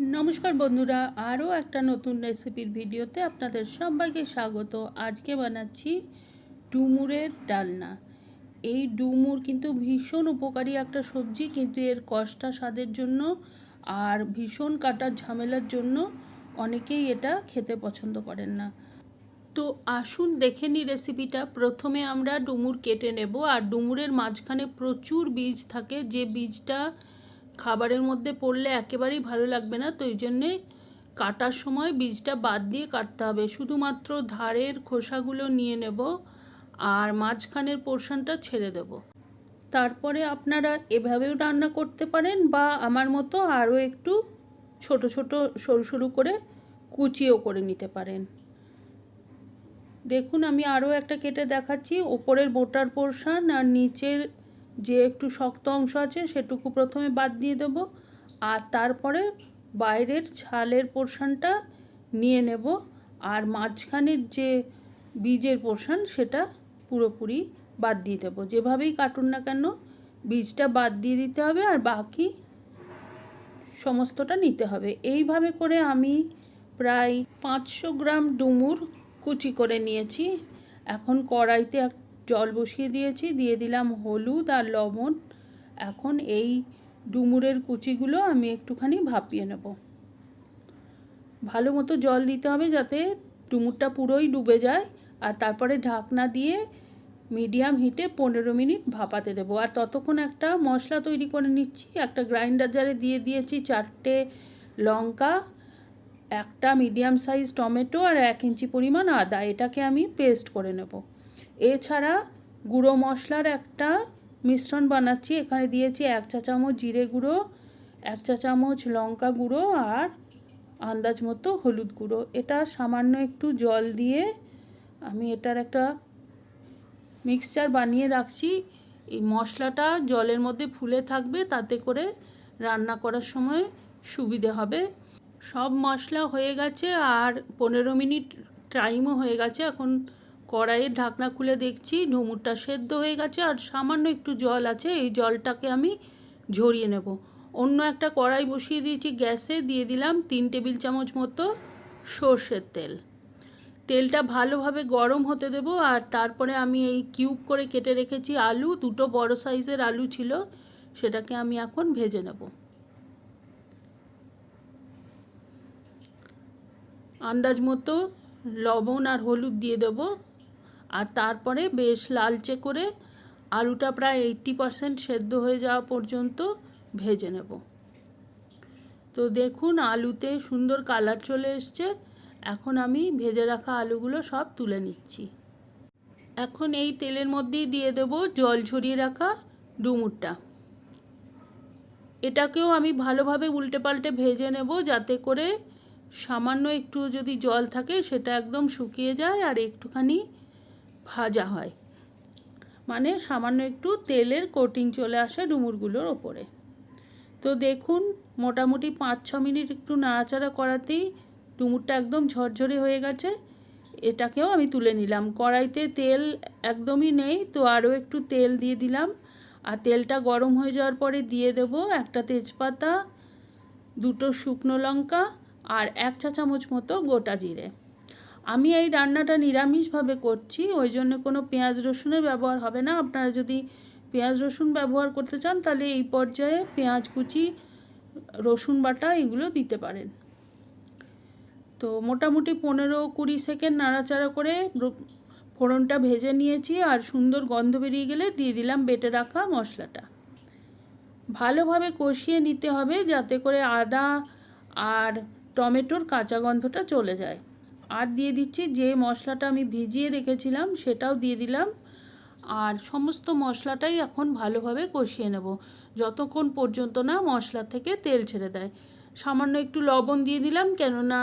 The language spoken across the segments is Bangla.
নমস্কার বন্ধুরা, আরও একটা নতুন রেসিপির ভিডিওতে আপনাদের সবাইকে স্বাগত। আজকে বানাচ্ছি ডুমুরের ডালনা। এই ডুমুর কিন্তু ভীষণ উপকারী একটা সবজি, কিন্তু এর কষ্টা স্বাদের জন্য আর ভীষণ কাটার ঝামেলার জন্য অনেকেই এটা খেতে পছন্দ করেন না। তো আসুন দেখে নিই রেসিপিটা। প্রথমে আমরা ডুমুর কেটে নেব, আর ডুমুরের মাঝখানে প্রচুর বীজ থাকে। যে বীজটা খাবারের মধ্যে পড়লে একেবারেই ভালো লাগবে না, তো এই জন্যে কাটার সময় বীজটা বাদ দিয়ে কাটতে হবে। শুধুমাত্র ধারের খোসাগুলো নিয়ে নেব আর মাঝখানের পোর্শনটা ছেড়ে দেব। তারপরে আপনারা এভাবেও রান্না করতে পারেন বা আমার মতো আরও একটু ছোট ছোট সরু সরু করে কুচিও করে নিতে পারেন। দেখুন, আমি আরও একটা কেটে দেখাচ্ছি। ওপরের বোটার পোর্শন আর নিচের যে একটু শক্ত অংশ আছে সেটুকু প্রথমে বাদ দিয়ে দেব আর তারপরে বাইরের ছালের পোর্শনটা নিয়ে নেব আর মাঝখানের যে বীজের পোর্শন সেটা পুরোপুরি বাদ দিয়ে দেবো। যেভাবেই কাটুন না কেন, বীজটা বাদ দিয়ে দিতে হবে আর বাকি সমস্তটা নিতে হবে। এইভাবে করে আমি প্রায় পাঁচশো গ্রাম ডুমুর কুচি করে নিয়েছি। এখন কড়াইতে জল বসিয়ে দিয়েছি, দিয়ে দিলাম হলুদ আর লবণ। এখন এই ডুমুরের কুচিগুলো আমি একটুখানি ভাপিয়ে নেব। ভালো মতো জল দিতে হবে যাতে ডুমুরটা পুরোই ডুবে যায় আর তারপরে ঢাকনা দিয়ে মিডিয়াম হিটে পনেরো মিনিট ভাপাতে দেবো। আর ততক্ষণ একটা মশলা তৈরি করে নিচ্ছি, একটা গ্রাইন্ডার জারে দিয়ে দিয়েছি চারটে লঙ্কা, একটা মিডিয়াম সাইজ টমেটো আর এক ইঞ্চি পরিমাণ আদা। এটাকে আমি পেস্ট করে নেব। এছাড়া গুঁড়ো মশলার একটা মিশ্রণ বানাচ্ছি। এখানে দিয়েছি এক চা চামচ জিরে গুঁড়ো, এক চা চামচ লঙ্কা গুঁড়ো আর আন্দাজ মতো হলুদ গুঁড়ো। এটা সামান্য একটু জল দিয়ে আমি এটার একটা মিক্সচার বানিয়ে রাখছি। এই মশলাটা জলের মধ্যে ফুলে থাকবে, তাতে করে রান্না করার সময় সুবিধে হবে। সব মশলা হয়ে গেছে আর পনেরো মিনিট টাইমও হয়ে গেছে। এখন কড়াইয়ের ঢাকনা খুলে দেখছি ডুমুরটা সেদ্ধ হয়ে গেছে আর সামান্য একটু জল আছে, এই জলটাকে আমি ঝরিয়ে নেব। অন্য একটা কড়াই বসিয়ে দিয়েছি গ্যাসে, দিয়ে দিলাম তিন টেবিল চামচ মতো সর্ষের তেল। তেলটা ভালোভাবে গরম হতে দেব আর তারপরে আমি এই কিউব করে কেটে রেখেছি আলু, দুটো বড় সাইজের আলু ছিল, সেটাকে আমি এখন ভেজে নেব। আন্দাজ মতো লবণ আর হলুদ দিয়ে দেবো। আর তারপরে বেশ লালচে করে আলুটা প্রায় এইট্টি পারসেন্ট সেদ্ধ হয়ে যাওয়া পর্যন্ত ভেজে নেব। তো দেখুন, আলুতে সুন্দর কালার চলে এসছে। এখন আমি ভেজে রাখা আলুগুলো সব তুলে নিচ্ছি। এখন এই তেলের মধ্যেই দিয়ে দেব জল ঝরিয়ে রাখা ডুমুরটা। এটাকেও আমি ভালোভাবে উল্টে পাল্টে ভেজে নেব যাতে করে সামান্য একটু যদি জল থাকে সেটা একদম শুকিয়ে যায় আর একটুখানি ভাজা হয়। মানে সামান্য একটু তেলের কোটিং চলে আসে ডুমুরগুলোর ওপরে। তো দেখুন, মোটামুটি পাঁচ ছ মিনিট একটু নাড়াচাড়া করাতেই ডুমুরটা একদম ঝরঝরে হয়ে গেছে। এটাকেও আমি তুলে নিলাম। কড়াইতে তেল একদমই নেই, তো আরও একটু তেল দিয়ে দিলাম। আর তেলটা গরম হয়ে যাওয়ার পরে দিয়ে দেব একটা তেজপাতা, দুটো শুকনো লঙ্কা আর এক চা চামচ মতো গোটা জিরে। আমি এই রান্নাটা নিরামিষভাবে করছি, ওই জন্য কোনো পেঁয়াজ রসুনের ব্যবহার হবে না। আপনারা যদি পেঁয়াজ রসুন ব্যবহার করতে চান, তাহলে এই পর্যায়ে পেঁয়াজ কুচি, রসুন বাটা এগুলো দিতে পারেন। তো মোটামুটি পনেরো কুড়ি সেকেন্ড নাড়াচাড়া করে ফোড়নটা ভেজে নিয়েছি আর সুন্দর গন্ধ বেরিয়ে গেলে দিয়ে দিলাম বেটে রাখা মশলাটা। ভালোভাবে কষিয়ে নিতে হবে যাতে করে আদা আর টমেটোর কাঁচা গন্ধটা চলে যায়। আর দিয়ে দিচ্ছি যে মশলাটা আমি ভিজিয়ে রেখেছিলাম সেটাও দিয়ে দিলাম। আর সমস্ত মশলাটাই এখন ভালোভাবে কষিয়ে নেব। যতক্ষণ পর্যন্ত না মশলা থেকে তেল ছেড়ে দেয়। সামান্য একটু লবণ দিয়ে দিলাম, কেননা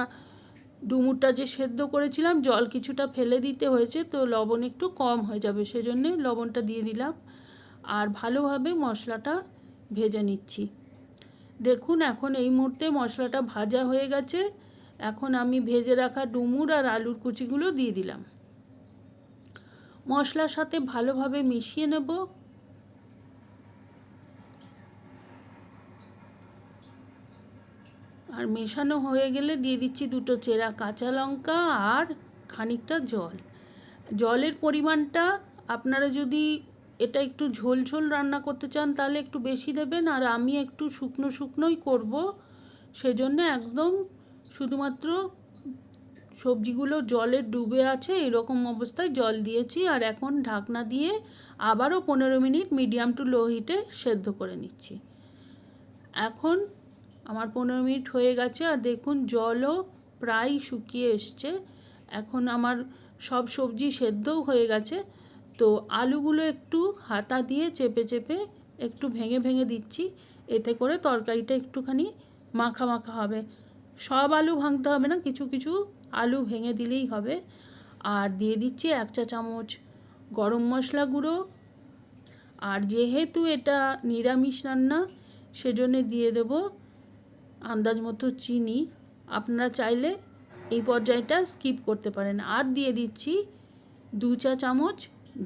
ডুমুরটা যে সেদ্ধ করেছিলাম, জল কিছুটা ফেলে দিতে হয়েছে, তো লবণ একটু কম হয়ে যাবে, সেজন্যে লবণটা দিয়ে দিলাম। আর ভালোভাবে মশলাটা ভেজে নিচ্ছি। দেখুন, এখন এই মুহূর্তে মশলাটা ভাজা হয়ে গেছে। এখন আমি ভেজে রাখা ডুমুর আর আলুর কুচিগুলো দিয়ে দিলাম। মশলার সাথে ভালোভাবে মিশিয়ে নেব। আর মেশানো হয়ে গেলে দিয়ে দিচ্ছি দুটো চেরা কাঁচা লঙ্কা আর খানিকটা জল। জলের পরিমাণটা আপনারা যদি এটা একটু ঝোল ঝোল রান্না করতে চান তাহলে একটু বেশি দেবেন। আর আমি একটু শুকনো শুকনোই করব। সেজন্য একদম শুধুমাত্র সবজিগুলো জলে ডুবে আছে, এরকম অবস্থায় জল দিয়েছি আর এখন ঢাকনা দিয়ে আবারও পনেরো মিনিট মিডিয়াম টু লো হিটে সেদ্ধ করে নিচ্ছি। এখন আমার পনেরো মিনিট হয়ে গেছে আর দেখুন জলও প্রায় শুকিয়ে এসছে। এখন আমার সব সবজি সেদ্ধও হয়ে গেছে। তো আলুগুলো একটু হাতা দিয়ে চেপে চেপে একটু ভেঙে ভেঙে দিচ্ছি। এতে করে তরকারিটা একটুখানি মাখা মাখা হবে। সব আলু ভাঙতে হবে না, কিছু কিছু আলু ভেঙে দিলেই হবে। আর দিয়ে দিচ্ছি এক চা চামচ গরম মশলা গুঁড়ো। আর যেহেতু এটা নিরামিষ রান্না, সেজন্য দিয়ে দেব আন্দাজ মতো চিনি। আপনারা চাইলে এই পর্যায়টা স্কিপ করতে পারেন। আর দিয়ে দিচ্ছি দু চা চামচ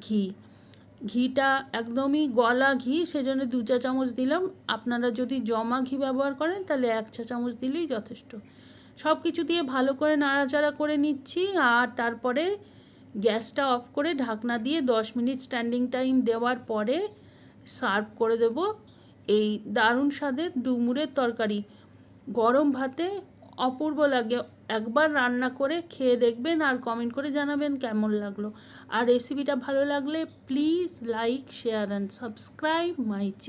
ঘি। ঘিটা একদমই গলা ঘি, সেজন্য দু চা চামচ দিলাম। আপনারা যদি জমা ঘি ব্যবহার করেন, তাহলে এক চা চামচ দিলেই যথেষ্ট। সব কিছু দিয়ে ভালো করে নাড়াচাড়া করে নিচ্ছি, আর তারপরে গ্যাসটা অফ করে ঢাকনা দিয়ে দশ মিনিট স্ট্যান্ডিং টাইম দেওয়ার পরে সার্ভ করে দেব এই দারুণ স্বাদের ডুমুরের তরকারি। গরম ভাতে অপূর্ব লাগে। একবার রান্না করে খেয়ে দেখবেন আর কমেন্ট করে জানাবেন কেমন লাগল। আর রেসিপিটা ভালো লাগলে please like share and subscribe my channel